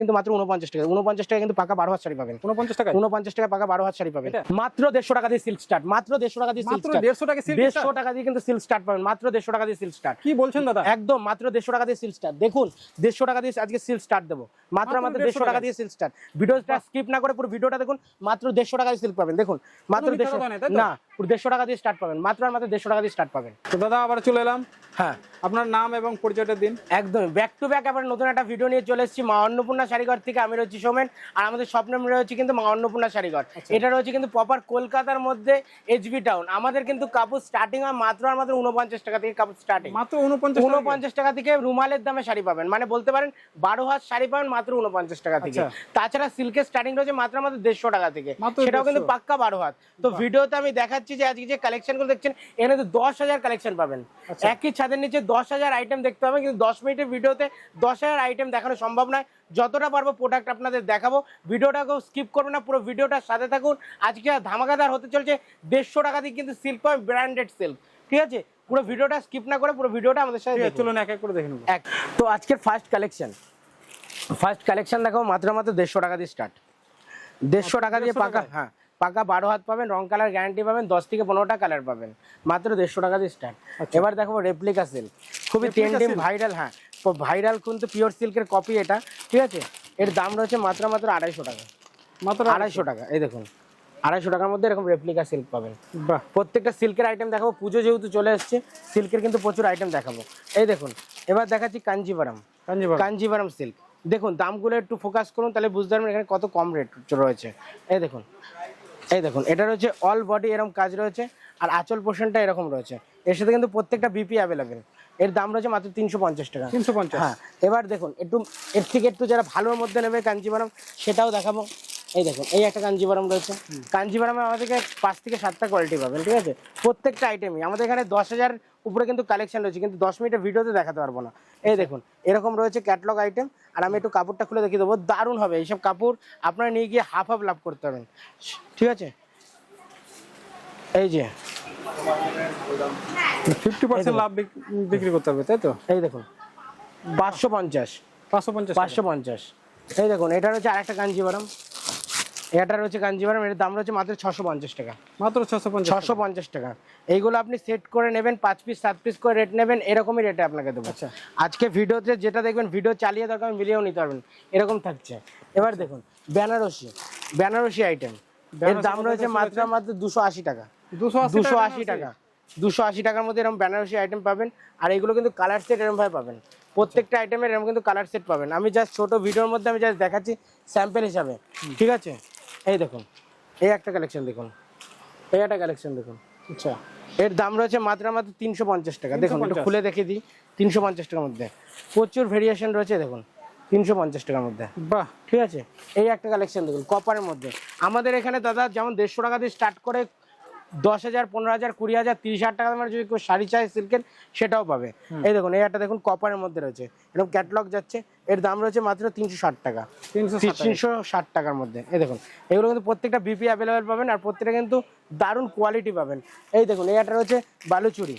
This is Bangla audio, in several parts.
কিন্তু মাত্র উনপঞ্চাশ টাকা উনপঞ্চাশ টাকা কিন্তু পাকা বারো হাত শাড়ি পাবেন উনপঞ্চাশ টাকা উনপঞ্চাশ টাকা পাকা বারো হাত শাড়ি পাবেন মাত্র দেড়শো টাকা দিয়ে সিল্ক স্টার্ট মাত্র দেড়শো টাকা দিয়ে মাত্র স্টার্ট দেড়শো টাকা দেড়শো টাকা দিয়ে কিন্তু সিল্ক স্টার্ট পাবেন মাত্র দেড়শো টাকা দিয়ে সিল্ক স্টার্ট কি বলছেন দাদা একদম মাত্র দেড়শো টাকা দিয়ে সিল্ক স্টার্ট দেখুন দেড়শো টাকা দিয়ে আজকে সিল্ক স্টার্ট দেবো মাত্র 150 দেড়শো টাকা দিয়ে সিল্ক স্টার্ট ভিডিওটা স্কিপ না করে পুরো ভিডিওটা দেখুন মাত্র দেড়শো টাকা দিয়ে সিল্ক পাবেন দেখুন মাত্র দেড়শো? না পুরো দেড়শো টাকা দিয়ে স্টার্ট পাবেন মাত্র আর মাত্র দেড়শো টাকা দিয়ে স্টার্ট পাবেন তো দাদা আবার চলে এলাম হ্যাঁ আপনার নাম এবং পরিচয়টা দিন একদম ব্যাক টু ব্যাক আবার নতুন একটা ভিডিও নিয়ে চলে এসেছি মা অন্নপূর্ণা শাড়িঘর থেকে আমি রয়েছি সোমেন আর আমাদের স্বপ্নের রয়েছে কিন্তু অন্নপূর্ণা শাড়িঘর। আচ্ছা। এটা রয়েছে কিন্তু প্রপার কলকাতার মধ্যে এইচবি টাউন আমাদের কিন্তু কাপড় স্টার্টিং হয় মাত্র আর মাত্র উনপঞ্চাশ টাকা থেকে কাপড় স্টার্টিং মাত্র উনপঞ্চাশ টাকা? উনপঞ্চাশ টাকা থেকে রুমালের দামে শাড়ি পাবেন। মানে বলতে পারেন বারো হাত শাড়ি পাবেন মাত্র উনপঞ্চাশ টাকা থেকে। আচ্ছা। তাছাড়া সিল্কের স্টার্টিং রয়েছে মাত্র মাত্র দেড়শো টাকা থেকে। সেটাও কিন্তু পাক্কা বারো হাত। তো ভিডিওতে আমি দেখাচ্ছি যে আজকে যে কালেকশনগুলো দেখছেন এখানে তো দশ হাজার কালেকশন পাবেন। আচ্ছা। একই ছাদের নিচে দশ হাজার আইটেম দেখতে হবে কিন্তু দশ মিনিটের ভিডিওতে দশ হাজার আইটেম দেখানো সম্ভব নয়। যতটা পারব প্রোডাক্ট আপনাদের দেখাবো। ভিডিওটাকেও স্কিপ করবেন না পুরো ভিডিওটার সাথে থাকুন। আজকে ধামাকাদার হতে চলছে দেড়শো টাকা দিয়ে কিন্তু সিল্ক পাবেন ব্র্যান্ডেড সিল্ক ঠিক আছে? পুরো ভিডিওটা স্কিপ না করে পুরো ভিডিওটা আমাদের সাথে চলুন এক এক করে দেখে নেব। এক। তো আজকের ফার্স্ট কালেকশন ফার্স্ট কালেকশন দেখাবো মাত্র মাত্র দেড়শো টাকা দিয়ে স্টার্ট দেড়শো টাকা দিয়ে পাকা হ্যাঁ পাকা বারো হাত পাবেন রং কালার গ্যারান্টি পাবেন দশ থেকে পনেরোটা কালার পাবেন। মাত্র দেড়শো টাকা দিয়ে স্টার্ট এবার দেখো রেপ্লিকা সিল্ক খুবই আচ্ছা। ট্রেন্ডিং ভাইরাল হ্যাঁ। ভাইরাল কিন্তু পিওর সিল্কের কপি এটা ঠিক আছে? এর দাম রয়েছে মাত্র মাত্র আড়াইশো টাকা। মাত্র আড়াইশো। টাকা এই দেখুন। আড়াইশো টাকার মধ্যে এরকম রেপ্লিকা সিল্ক পাবেন। প্রত্যেকটা সিল্কের আইটেম দেখাবো পুজো যেহেতু চলে এসছে সিল্কের কিন্তু প্রচুর আইটেম দেখাবো। এই দেখুন এবার দেখাচ্ছি কাঞ্জিভারাম কাঞ্জিভারম কাঞ্জিভারাম সিল্ক দেখুন দামগুলো একটু ফোকাস করুন তাহলে বুঝতে পারবেন এখানে কত কম রেট রয়েছে। এই দেখুন এই দেখুন এটা রয়েছে অল বডি এরকম কাজ রয়েছে আর আঁচল পোর্শনটা এরকম রয়েছে। এর সাথে কিন্তু প্রত্যেকটা বিপি অ্যাভেলেবেল এর দাম রয়েছে মাত্র তিনশো পঞ্চাশ টাকা। তিনশো পঞ্চাশ। হ্যাঁ এবার দেখুন একটু এর থেকে একটু যারা ভালোর মধ্যে নেবে কাঞ্জিভারাম সেটাও দেখাবো। এই দেখুন এই একটা কাঞ্জিভারাম রয়েছে। কাঞ্জিভারামে আমাদের কাছে পাঁচ থেকে সাতটা কোয়ালিটি পাবেন ঠিক আছে? প্রত্যেকটা আইটেমই আমাদের এখানে দশ হাজার উপরে কিন্তু কালেকশন রয়েছে কিন্তু দশ মিনিটের ভিডিওতে দেখাতে পারব না। এই দেখুন এরকম রয়েছে ক্যাটলগ আইটেম আর আমি একটু কাপড়টা খুলে দেখিয়ে দেবো দারুণ হবে। এইসব কাপড় আপনারা নিয়ে গিয়ে হাফ হাফ লাভ করতে পারবেন। ঠিক আছে? এই যে ফিফটি পার্সেন্ট লাভ বিক- বিক্রি করতে হবে তাই তো? এই দেখুন। পাঁচশো পঞ্চাশ। পাঁচশো পঞ্চাশ পাঁচশো পঞ্চাশ। এই দেখুন এটা রয়েছে আরেকটা কাঞ্জিভারাম এটা রয়েছে কাঞ্জিভারাম এর দাম রয়েছে মাত্র ছশো পঞ্চাশ টাকা। মাত্র ছশো পঞ্চাশ ছশো পঞ্চাশ টাকা। এইগুলো আপনি সেট করে নেবেন পাঁচ পিস সাত পিস করে রেট নেবেন এরকমই রেটে আপনাকে দেবো। আচ্ছা। আজকে ভিডিওতে যেটা দেখবেন ভিডিও চালিয়ে দরকার মিলিয়েও নিতে পারবেন। এরকম থাকছে। এবার দেখুন বেনারসি। বেনারসি আইটেম এর দাম রয়েছে রয়েছে? মাত্র মাত্র দুশো আশি টাকা। দুশো আশি টাকা দুশো আশি টাকার মধ্যে এরকম বেনারসি আইটেম পাবেন। আর এগুলো কিন্তু কালার সেট এরকম ভাবে পাবেন। প্রত্যেকটা আইটেমের এরকম কিন্তু কালার সেট পাবেন। আমি জাস্ট ছোট ভিডিওর মধ্যে আমি জাস্ট দেখাচ্ছি স্যাম্পল হিসাবে। ঠিক আছে? এই দেখুন। এই একটা কালেকশন দেখুন। এই একটা কালেকশন দেখুন। আচ্ছা। এর দাম রয়েছে মাত্র মাত্র তিনশো পঞ্চাশ টাকা। দেখুন একটু খুলে দেখিয়ে দিই। তিনশো পঞ্চাশ টাকার মধ্যে। প্রচুর ভেরিয়েশন রয়েছে দেখুন। তিনশো পঞ্চাশ টাকার মধ্যে। বাহ। ঠিক আছে? এই একটা কালেকশন দেখুন কপারের মধ্যে। আমাদের এখানে দাদা যেমন দেড়শো টাকা দিয়ে স্টার্ট করে দশ হাজার পনেরো হাজার কুড়ি হাজার তিরিশ হাজার টাকা দামের যদি কেউ শাড়ি চায় সিল্কের সেটাও পাবে। এই দেখুন এই একটা দেখুন কপারের মধ্যে রয়েছে। এরকম ক্যাটলগ যাচ্ছে। এর দাম রয়েছে মাত্র তিনশো ষাট টাকা। তিনশো ষাট টাকার মধ্যে। এই দেখুন এগুলো কিন্তু প্রত্যেকটা বিপি অ্যাভেলেবেল পাবেন আর প্রত্যেকটা কিন্তু দারুণ কোয়ালিটি পাবেন। এই দেখুন এই একটা রয়েছে বালুচুরি।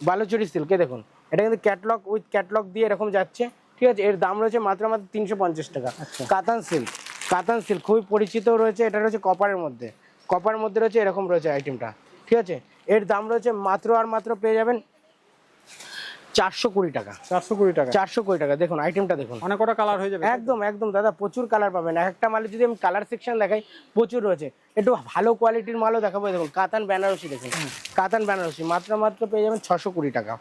বালুচুরি সিল্ক এই দেখুন। এটা কিন্তু ক্যাটলগ উইথ ক্যাটলগ দিয়ে এরকম যাচ্ছে। ঠিক আছে এর দাম রয়েছে মাত্র মাত্র তিনশো পঞ্চাশ টাকা। আচ্ছা। কাতান সিল্ক কাতান সিল্ক খুবই পরিচিত রয়েছে। এটা রয়েছে কপারের মধ্যে। কপারের মধ্যে রয়েছে এরকম রয়েছে আইটেমটা ঠিক আছে? এর দাম রয়েছে মাত্র আর মাত্র পেয়ে যাবেন চারশো কুড়ি টাকা। চারশো কুড়ি টাকা। চারশো কুড়ি টাকা। দেখুন আইটেমটা দেখুন। অনেক কটা কালার হয়ে যাবে একদম একদম দাদা প্রচুর কালার পাবেন। একটা মালে যদি আমি কালার সেকশন দেখাই প্রচুর রয়েছে। একটু ভালো কোয়ালিটির মালও দেখাবো। দেখুন কাতান বেনারসি দেখুন। কাতান বেনারসি মাত্র মাত্র পেয়ে যাবেন ছশো কুড়ি টাকা।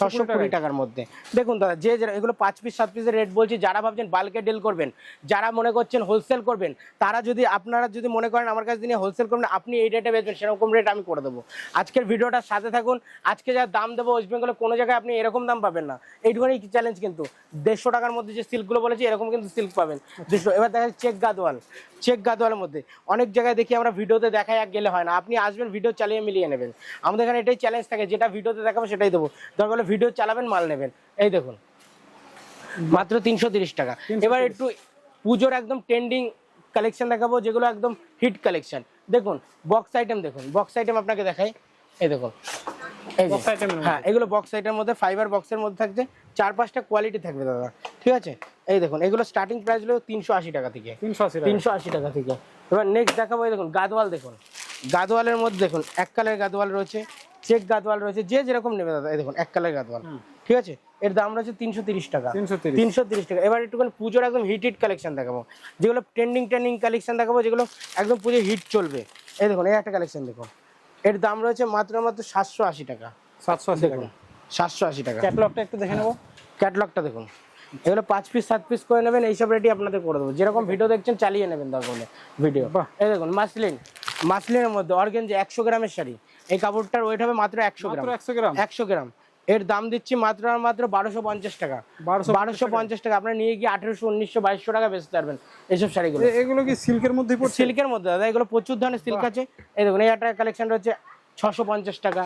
ছশো কুড়ি টাকার মধ্যে। দেখুন দাদা যে যারা এগুলো পাঁচ পিস সাত পিসের রেট বলছি যারা ভাবছেন বাল্কে ডিল করবেন যারা মনে করছেন হোলসেল করবেন তারা যদি আপনারা যদি মনে করেন আমার কাছে দিনে হোলসেল করবেন আপনি এই রেটে বেচবেন সেরকম রেট আমি করে দেবো। আজকের ভিডিওটার সাথে থাকুন। আজকে যা দাম দেবো ওয়েস্ট বেঙ্গলে কোনো জায়গায় আপনি এরকম দাম পাবেন না। এইটুখানি চ্যালেঞ্জ কিন্তু। দেড়শো টাকার মধ্যে যে সিল্কগুলো বলেছি এরকম কিন্তু সিল্ক পাবেন। দেড়শো এবার দেখা যাচ্ছে চেক গাদোয়াল চেক গাদোয়ালের মধ্যে। অনেক জায়গায় দেখি আমরা ভিডিওতে দেখাই এক গেলে হয় না। আপনি আসবেন ভিডিও চালিয়ে মিলিয়ে নেবেন। আমাদের এখানে এটাই চ্যালেঞ্জ থাকে যেটা ভিডিওতে দেখাবো সেটাই দেবো। দরকার হলে ভিডিও চালাবেন মাল নেবেন। এই দেখুন। মাত্র তিনশো তিরিশ টাকা। এবার একটু পুজোর একদম ট্রেন্ডিং কালেকশন দেখাবো যেগুলো একদম হিট কালেকশন দেখুন বক্স আইটেম দেখুন। বক্স আইটেম আপনাকে দেখাই। এই দেখুন। হ্যাঁ এগুলো বক্স আইটের মধ্যে ফাইবার বক্সের মধ্যে থাকছে। চার পাঁচটা কোয়ালিটি থাকবে দাদা। ঠিক আছে? এই দেখুন এগুলো স্টার্টিং প্রাইস হলো তিনশো আশি টাকা থেকে। তিনশো আশি টাকা। থেকে। এবার নেক্সট দেখাবো দেখুন গাদওয়াল দেখুন। গাদওয়ালের মধ্যে দেখুন এক কালার গাদওয়াল রয়েছে চেক গাদওয়াল রয়েছে যে যেরকম নেবে দাদা এই দেখুন এক কালার গাদওয়াল। ঠিক আছে? এর দাম রয়েছে তিনশো তিরিশ টাকা। তিনশো তিরিশ। তিনশো তিরিশ টাকা। এবার একটুখানি পুজোর একদম হিট হিট কালেকশন দেখাবো। যেগুলো ট্রেন্ডিং ট্রেন্ডিং কালেকশন দেখাবো যেগুলো একদম পুজো হিট চলবে। এই দেখুন এই একটা কালেকশন দেখুন। এর দাম রয়েছে মাত্র মাত্র সাতশো আশি টাকা। সাতশো আশি টাকা। সাতশো আশি টাকা। ক্যাটলগটা একটু দেখে নেব। ক্যাটলগটা দেখুন। এগুলো পাঁচ পিস সাত পিস করে নেবেন এইসব রেডি আপনাদের করে দেবো। যেরকম ভিডিও দেখছেন চালিয়ে নেবেন দরকার হলে ভিডিও এই দেখুন মাসলিন। মাসলিনের মধ্যে অর্গেন যে একশো গ্রামের শাড়ি। এই কাপড়টার ওয়েট হবে মাত্র একশো গ্রাম। একশো গ্রাম? একশো গ্রাম। এর দাম দিচ্ছি মাত্র আর মাত্র বারোশো পঞ্চাশ টাকা। বারোশো বারোশো পঞ্চাশ টাকা। আপনার নিয়ে গিয়ে আঠেরোশো উনিশশো বাইশশো টাকা বেচতে পারবেন এইসব শাড়িগুলো। এগুলো কি সিল্কের মধ্যে সিল্কের মধ্যে দাদা এগুলো প্রচুর ধরনের সিল্ক আছে। এই দেখুন এই একটা কালেকশন রয়েছে ছশো পঞ্চাশ টাকা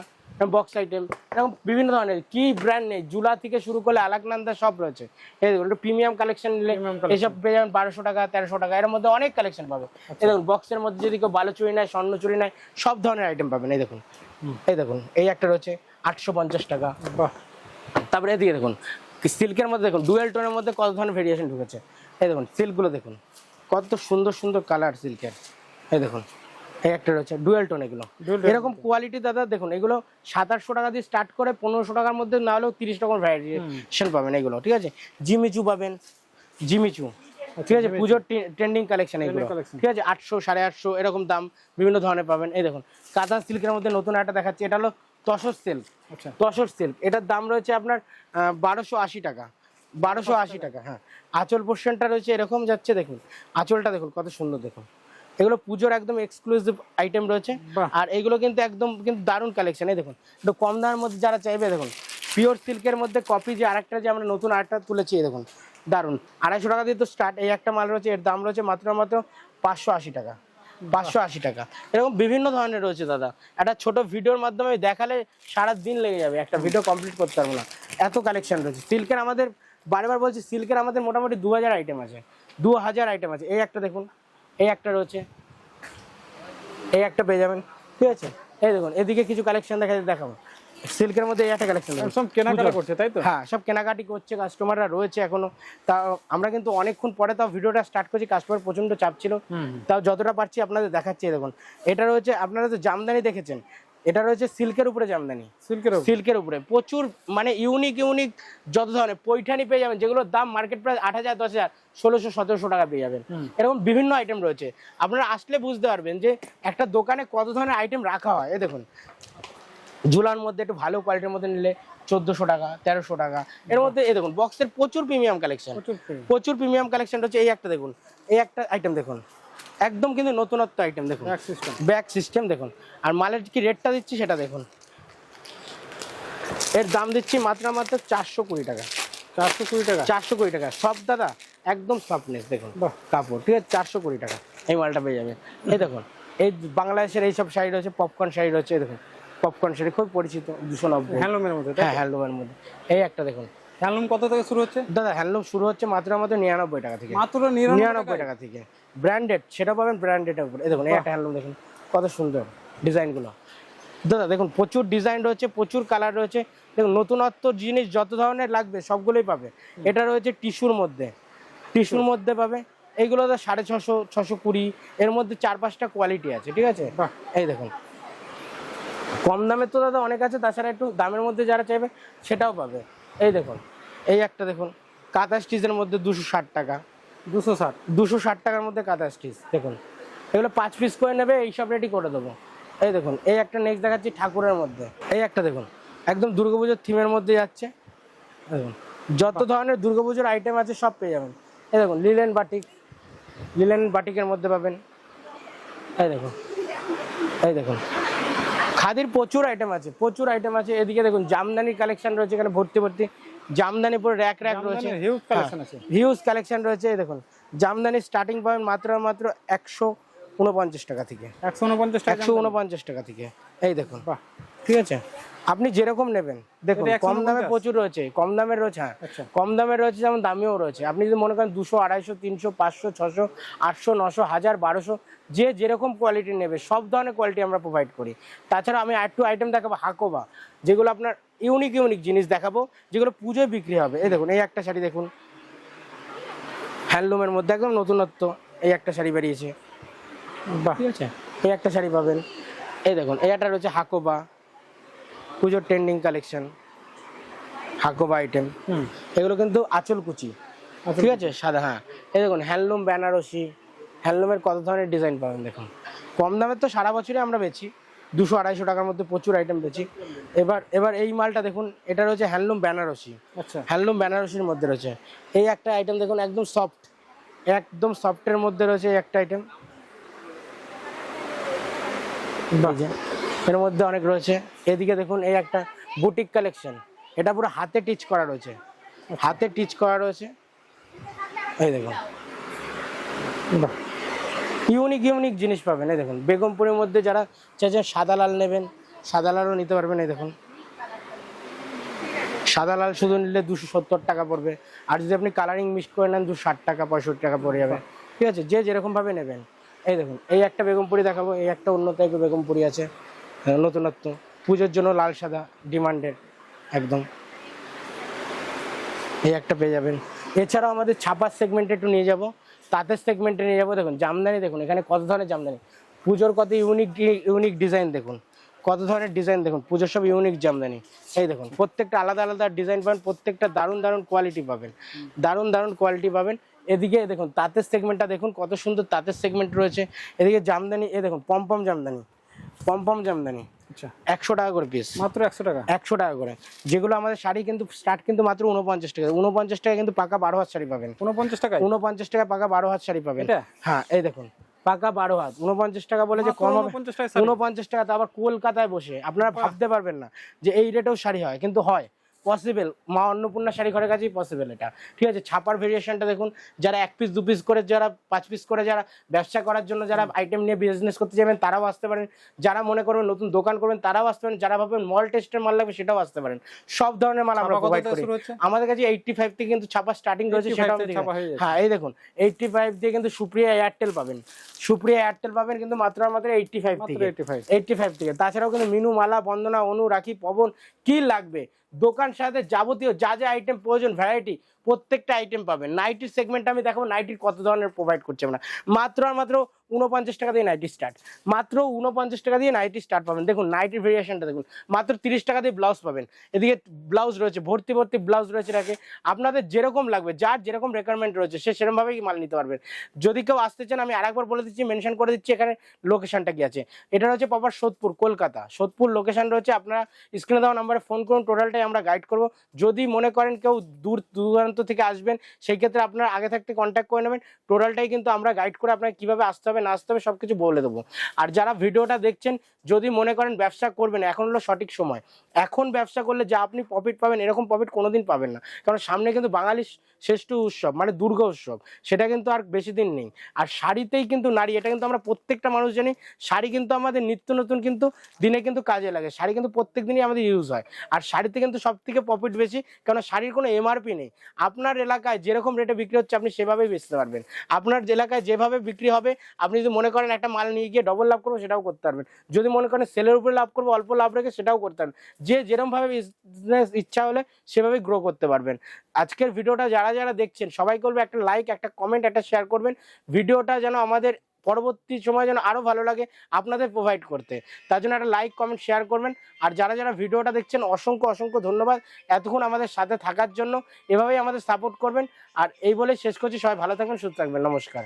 বক্স আইটেম এরকম বিভিন্ন ধরনের। কি ব্র্যান্ড নেই জুলা থেকে শুরু করলে আলাকনান্দা সব রয়েছে। এই দেখুন একটু প্রিমিয়াম কালেকশন নিলে এসব পেয়ে যাবেন বারোশো টাকা তেরোশো টাকা। এর মধ্যে অনেক কালেকশন পাবে। এই দেখুন বক্সের মধ্যে যদি কেউ বালু চুরি নেয় স্বর্ণ চুরি নেয় সব ধরনের আইটেম পাবেন। এই দেখুন এই দেখুন এই একটা রয়েছে। আটশো পঞ্চাশ টাকা। তারপরে এদিকে দেখুন সিল্কের মধ্যে দেখুন ডুয়েল টোনের মধ্যে কত ধরনের ভেরিয়েশন ঢুকেছে। এই দেখুন সিল্কগুলো দেখুন কত সুন্দর সুন্দর কালার সিল্কের। এই দেখুন এই একটা রয়েছে ডুয়েল টোন এগুলো। এরকম কোয়ালিটি দাদা দেখুন এগুলো সাত আটশো টাকা দিয়ে স্টার্ট করে পনেরোশো টাকার মধ্যে না হলেও তিরিশ রকম ভ্যারিয়েশন পাবেন এগুলো ঠিক আছে? জিমিচু পাবেন জিমিচু ঠিক আছে? পুজোর ট্রেন্ডিং কালেকশন এগুলো। ঠিক আছে? আটশো সাড়ে আটশো এরকম দাম বিভিন্ন ধরনের পাবেন। এই দেখুন কাতান সিল্কের মধ্যে নতুন একটা দেখাচ্ছি এটা হলো তসর সিল্ক আচ্ছা। তসর সিল্ক এটার দাম রয়েছে আপনার বারোশো আশি টাকা। বারোশো আশি টাকা। হ্যাঁ। আঁচল পোর্শনটা রয়েছে এরকম যাচ্ছে দেখুন। আঁচলটা দেখুন কত সুন্দর দেখুন। এগুলো পুজোর একদম এক্সক্লুসিভ আইটেম রয়েছে। আর এগুলো কিন্তু একদম কিন্তু দারুণ কালেকশন এই দেখুন। একটু কম দামের মধ্যে যারা চাইবে দেখুন। পিওর সিল্কের মধ্যে কপি যে আরেকটা যে আমরা নতুন আরেকটা তুলেছি দেখুন। দারুণ। আড়াইশো টাকা দিয়ে তো স্টার্ট এই একটা মাল রয়েছে এর দাম রয়েছে মাত্র মাত্র পাঁচশো আশি টাকা। পাঁচশো আশি টাকা। এরকম বিভিন্ন ধরনের রয়েছে দাদা। একটা ছোট ভিডিওর মাধ্যমে দেখালে সারা দিন লেগে যাবে। একটা ভিডিও কমপ্লিট করতে পারব না। এত কালেকশন রয়েছে। সিল্কের আমাদের, বারবার বলছি সিল্কের আমাদের মোটামুটি দু হাজার আইটেম আছে। দু হাজার আইটেম আছে। এই একটা দেখুন। এই একটা রয়েছে। এই একটা পেয়ে যাবেন। ঠিক আছে? এই দেখুন, এদিকে কিছু কালেকশন দেখা দেখাবো। সিল্কের মধ্যে একটা কালেকশন সব কেনাকাটা করছে তাই তো? হ্যাঁ সব কেনাকাটি করছে কাস্টমাররা রয়েছে এখনও। তা আমরা কিন্তু অনেকক্ষণ পরে তাও ভিডিওটা স্টার্ট করছি কাস্টমার প্রচণ্ড চাপ ছিল। তাও যতটা পারছি আপনাদের দেখাচ্ছি দেখুন। এটা রয়েছে আপনারা তো জামদানি দেখেছেন এটা রয়েছে সিল্কের উপরে জামদানি। সিল্কের সিল্কের উপরে। প্রচুর মানে ইউনিক ইউনিক যত ধরনের পৈঠানি পেয়ে যাবেন যেগুলোর দাম মার্কেট প্রাইস আট হাজার দশ হাজার ষোলোশো সতেরোশো টাকা পেয়ে যাবেন। এরকম বিভিন্ন আইটেম রয়েছে। আপনারা আসলে বুঝতে পারবেন যে একটা দোকানে কত ধরনের আইটেম রাখা হয় এ দেখুন। ঝুলার মধ্যে একটু ভালো কোয়ালিটির মধ্যে নিলে চোদ্দোশো টাকা তেরোশো টাকা। এর মধ্যে এই দেখুন বক্সের প্রচুর প্রিমিয়াম কালেকশন প্রচুর প্রিমিয়াম কালেকশন হচ্ছে এই একটা দেখুন এই একটা আইটেম দেখুন। একদম কিন্তু নতুনত্ব আইটেম দেখুন। ব্যাক সিস্টেম দেখুন। আর মালের কি রেটটা দিচ্ছি সেটা দেখুন। এর দাম দিচ্ছি মাত্র মাত্র চারশো কুড়ি টাকা। চারশো কুড়ি টাকা। চারশো কুড়ি টাকা। সব দাদা একদম সফটনেস দেখুন। কাপড় ঠিক আছে? চারশো কুড়ি টাকা। এই মালটা পেয়ে যাবে এই দেখুন এই বাংলাদেশের এইসব শাড়ি রয়েছে পপকর্ন শাড়ি রয়েছে দেখুন। পপকর্ন শাড়ি খুব পরিচিত দুশো নব্বই। হ্যান্ডলুমের মধ্যে হ্যাঁ হ্যান্ডলুমের মধ্যে। এই একটা দেখুন। হ্যান্ডলুম কত থেকে শুরু হচ্ছে? দাদা হ্যান্ডলুম শুরু হচ্ছে মাত্র মাত্র নিরানব্বই টাকা থেকে। মাত্র নিরানব্বই টাকা? থেকে। ব্র্যান্ডেড সেটা পাবেন ব্র্যান্ডেডের উপর। দেখুন এই একটা হ্যান্ডলুম দেখুন কত সুন্দর ডিজাইনগুলো। দাদা দেখুন প্রচুর ডিজাইন রয়েছে প্রচুর কালার রয়েছে। দেখুন নতুনত্ব জিনিস যত ধরনের লাগবে সবগুলোই পাবে। এটা রয়েছে টিস্যুর মধ্যে। টিস্যুর মধ্যে পাবে। এইগুলো তো সাড়ে ছশো ছশো কুড়ি। এর মধ্যে চার পাঁচটা কোয়ালিটি আছে ঠিক আছে? এই দেখুন কম দামের তো দাদা অনেক আছে তাছাড়া একটু দামের মধ্যে যারা চাইবে সেটাও পাবে। এই দেখুন এই একটা দেখুন কাঁথা স্টিচের মধ্যে দুশো ষাট টাকা। দুশো ষাট। দুশো ষাট টাকার মধ্যে কাঁথা স্টিচ দেখুন। এগুলো পাঁচ পিস করে নেবে এইসব রেডি করে দেবো। এই দেখুন এই একটা নেক্সট দেখাচ্ছি ঠাকুরের মধ্যে। এই একটা দেখুন একদম দুর্গাপুজোর থিমের মধ্যে যাচ্ছে। দেখুন যত ধরনের দুর্গাপুজোর আইটেম আছে সব পেয়ে যাবেন। এই দেখুন লিলেন বাটিক লিলেন বাটিকের মধ্যে পাবেন। এই দেখুন এই দেখুন। খাদির প্রচুর আইটেম আছে প্রচুর আইটেম আছে। এদিকে দেখুন জামদানি কালেকশন রয়েছে এখানে ভর্তি ভর্তি। জামদানি পুরো র্যাক র্যাক রয়েছে। হিউজ কালেকশন আছে। হিউজ কালেকশন রয়েছে এই দেখুন। জামদানি স্টার্টিং পয়েন্ট মাত্র মাত্র একশো উনপঞ্চাশ টাকা থেকে। একশো উনপঞ্চাশ টাকা একশো উনপঞ্চাশ টাকা থেকে। এই দেখুন। ঠিক আছে? আপনি যেরকম নেবেন। দেখুন কম দামে প্রচুর রয়েছে কম দামের রয়েছে হ্যাঁ। আচ্ছা। কম দামের রয়েছে যেমন দামিও রয়েছে। আপনি যদি মনে করেন দুশো আড়াইশো তিনশো পাঁচশো ছশো আটশো নশো হাজার বারোশো যে যেরকম কোয়ালিটি নেবে সব ধরনের কোয়ালিটি আমরা প্রোভাইড করি। তাছাড়া আমি একটু আইটেম দেখাবো হাকোবা যেগুলো আপনার ইউনিক ইউনিক জিনিস দেখাবো যেগুলো পুজোয় বিক্রি হবে। এই দেখুন এই একটা শাড়ি দেখুন। হ্যান্ডলুমের মধ্যে একদম নতুনত্ব এই একটা শাড়ি বেরিয়েছে। বাহ ঠিক আছে। এই একটা শাড়ি পাবেন। এই দেখুন এই একটা রয়েছে হাকোবা। পুজোর ট্রেন্ডিং কালেকশন হাকোবা আইটেম এগুলো কিন্তু আঁচল কুচি। ঠিক আছে? সাদা হ্যাঁ। এই দেখুন হ্যান্ডলুম বেনারসি হ্যান্ডলুমের কত ধরনের ডিজাইন পাবেন দেখুন। কম দামের তো সারা বছরই আমরা বেচি। দুশো আড়াইশো টাকার মধ্যে প্রচুর আইটেম বেচি। এবার এবার এই মালটা দেখুন এটা রয়েছে হ্যান্ডলুম বেনারসি আচ্ছা। হ্যান্ডলুম বেনারসির মধ্যে রয়েছে। এই একটা আইটেম দেখুন একদম সফট একদম সফটের মধ্যে রয়েছে এই একটা আইটেম এর মধ্যে অনেক রয়েছে। এদিকে দেখুন এই একটা বুটিক কালেকশন এটা পুরো হাতে টিচ করা রয়েছে। হাতে টিচ করা রয়েছে। এই দেখুন। ইউনিক ইউনিক জিনিস পাবেন। এই দেখুন, বেগমপুরের মধ্যে যারা চাইছেন সাদা লাল নেবেন, সাদা লালও নিতে পারবেন, এই দেখুন। সাদা লাল শুধু নিলে দুশো সত্তর টাকা পড়বে। আর যদি আপনি কালারিং মিক্স করে নেন, দুশো ষাট টাকা, পঁয়ষট্টি টাকা পড়ে যাবে। ঠিক আছে? যে যেরকমভাবে নেবেন। এই দেখুন, এই একটা বেগমপুরি দেখাবো, এই একটা অন্য টাইপের বেগমপুরি আছে। নতুনত্ব পুজোর জন্য লাল সাদা ডিমান্ডের, একদম। এই একটা পেয়ে যাবেন। এছাড়াও আমাদের ছাপার সেগমেন্টে একটু নিয়ে যাব। তাঁতের সেগমেন্টে নিয়ে যাব। দেখুন, জামদানি দেখুন, এখানে কত ধরনের জামদানি? পুজোর কত ইউনিক ইউনিক ডিজাইন দেখুন। কত ধরনের ডিজাইন দেখুন, পুজোর সব ইউনিক জামদানি। এই দেখুন, প্রত্যেকটা আলাদা আলাদা ডিজাইন পাবেন, প্রত্যেকটা দারুণ দারুণ কোয়ালিটি পাবেন। দারুণ দারুণ কোয়ালিটি পাবেন। এদিকে দেখুন, তাঁতের সেগমেন্টটা দেখুন, কত সুন্দর তাঁতের সেগমেন্ট রয়েছে। এদিকে জামদানি এ দেখুন পমপম জামদানি। পমপম জামদানি। আচ্ছা। একশো টাকা করে পিস মাত্র একশো টাকা? একশো টাকা করে। যেগুলো আমাদের শাড়ি কিন্তু স্টার্ট কিন্তু মাত্র উনপঞ্চাশ টাকা। উনপঞ্চাশ টাকা কিন্তু পাকা বারো হাত শাড়ি পাবেন। উনপঞ্চাশ টাকা উনপঞ্চাশ টাকা পাকা বারো হাত শাড়ি পাবেন? হ্যাঁ এই দেখুন। পাকা বারো হাত। উনপঞ্চাশ টাকা বলে যে মাত্র কম হবে। 49 টাকায় শাড়ি? উনপঞ্চাশ টাকা তো আবার কলকাতায় বসে। আপনারা ভাবতে পারবেন না যে এই রেটেও শাড়ি হয়। কিন্তু হয়। পসিবল মা অন্নপূর্ণা শাড়ি ঘরের কাছেই পসিবল এটা। ঠিক আছে ছাপার ভেরিয়েশনটা দেখুন যারা এক পিস দু পিস করে যারা পাঁচ পিস করে যারা ব্যবসা করার জন্য যারা আইটেম নিয়ে বিজনেস করতে যাবেন তারাও আসতে পারেন। যারা মনে করবেন নতুন দোকান করবেন তারাও আসতে পারেন। যারা ভাববেন মল টেস্টের মাল লাগবে সেটাও আসতে পারেন। সব ধরনের মাল আমরা প্রোভাইড করি। আমাদের কাছে এইটটি ফাইভ থেকে কিন্তু ছাপা স্টার্টিং রয়েছে 85 সেটাও হয়ে এই দেখুন এইটটি ফাইভ দিয়ে কিন্তু সুপ্রিয়া এয়ারটেল পাবেন। সুপ্রিয়া এয়ারটেল পাবেন কিন্তু মাত্র মাত্র এইটটি ফাইভ থেকে। এইটটি ফাইভ থেকে। তাছাড়াও কিন্তু মিনু মালা বন্দনা অনু রাখি পবন কি লাগবে? দোকান সাথে যাবতীয় যা যা আইটেম প্রয়োজন ভ্যারাইটি প্রত্যেকটা আইটেম পাবেন। নাইটির সেগমেন্ট আমি দেখাবো নাইটির কত ধরনের প্রোভাইড করছি আমরা। মাত্র আর মাত্র উনপঞ্চাশ টাকা দিয়ে নাইটি স্টার্ট মাত্র উনপঞ্চাশ টাকা দিয়ে নাইটি স্টার্ট পাবেন। দেখুন নাইটির ভেরিয়েশনটা দেখুন। মাত্র তিরিশ টাকা দিয়ে ব্লাউজ পাবেন। এদিকে ব্লাউজ রয়েছে, ভর্তি ভর্তি ব্লাউজ রয়েছে রাখে আপনাদের যেরকম লাগবে, যার যেরকম রেকোয়ারমেন্ট রয়েছে, সে সেরকমভাবেই মাল নিতে পারবেন যদি কেউ আসতে চান, আমি আরেকবার বলে দিচ্ছি মেনশন করে দিচ্ছি, এখানে লোকেশনটা কি আছে। এটা হচ্ছে প্রপার সোদপুর, কলকাতা। সোদপুর লোকেশন রয়েছে, আপনারা স্ক্রিনে দেওয়া নাম্বারে ফোন করুন টোটালটাই আমরা গাইড করব। যদি মনে করেন কেউ দূর, দূরান্ত থেকে আসবেন, সেই ক্ষেত্রে আপনারা আগে থাকতে কন্ট্যাক্ট করে নেবেন। টোটালটাই কিন্তু আমরা গাইড করে আপনাকে কীভাবে আসতে হবে। না আসতে হবে সব কিছু বলে দেবো। আর যারা ভিডিওটা দেখছেন, যদি মনে করেন ব্যবসা করবেন এখন হলো সঠিক সময়। এখন ব্যবসা করলে যা আপনি প্রফিট পাবেন, এরকম প্রফিট কোনোদিন পাবেন না। কারণ সামনে কিন্তু বাঙালির শ্রেষ্ঠ উৎসব মানে দুর্গা উৎসব। সেটা কিন্তু আর বেশি দিন নেই। আর শাড়িতেই কিন্তু নারী, এটা কিন্তু আমরা প্রত্যেকটা মানুষ জানি, শাড়ি কিন্তু আমাদের নিত্য নতুন কিন্তু দিনে কিন্তু কাজে লাগে। শাড়ি কিন্তু প্রত্যেক দিনই আমাদের ইউজ হয়। আর শাড়িতে কিন্তু সব থেকে প্রফিট বেশি কারণ শাড়ির কোনো এমআরপি নেই। আপনার এলাকায় যেরকম রেটে বিক্রি হচ্ছে, আপনি সেভাবেই বেচতে পারবেন। আপনার এলাকায় যেভাবে বিক্রি হবে আপনি যদি মনে করেন একটা মাল নিয়ে গিয়ে ডবল লাভ করব, সেটাও করতে পারবেন। যদি মনে করেন সেলের উপরে লাভ করব, অল্প লাভ রেখে সেটাও করতে পারবেন। যে যেরকমভাবে বিজনেস ইচ্ছা হলে সেভাবেই গ্রো করতে পারবেন। আজকের ভিডিওটা যারা যারা দেখছেন সবাই করবে একটা লাইক একটা কমেন্ট একটা শেয়ার করবেন। ভিডিওটা যেন আমাদের পরবর্তী সময় যেন আরও ভালো লাগে আপনাদের প্রোভাইড করতে। তার জন্য একটা লাইক কমেন্ট শেয়ার করবেন। আর যারা যারা ভিডিওটা দেখছেন, অসংখ্য অসংখ্য ধন্যবাদ। এতক্ষণ আমাদের সাথে থাকার জন্য এভাবেই আমাদের সাপোর্ট করবেন। আর এই বলে শেষ করছি। সবাই ভালো থাকবেন, সুস্থ থাকবেন। নমস্কার।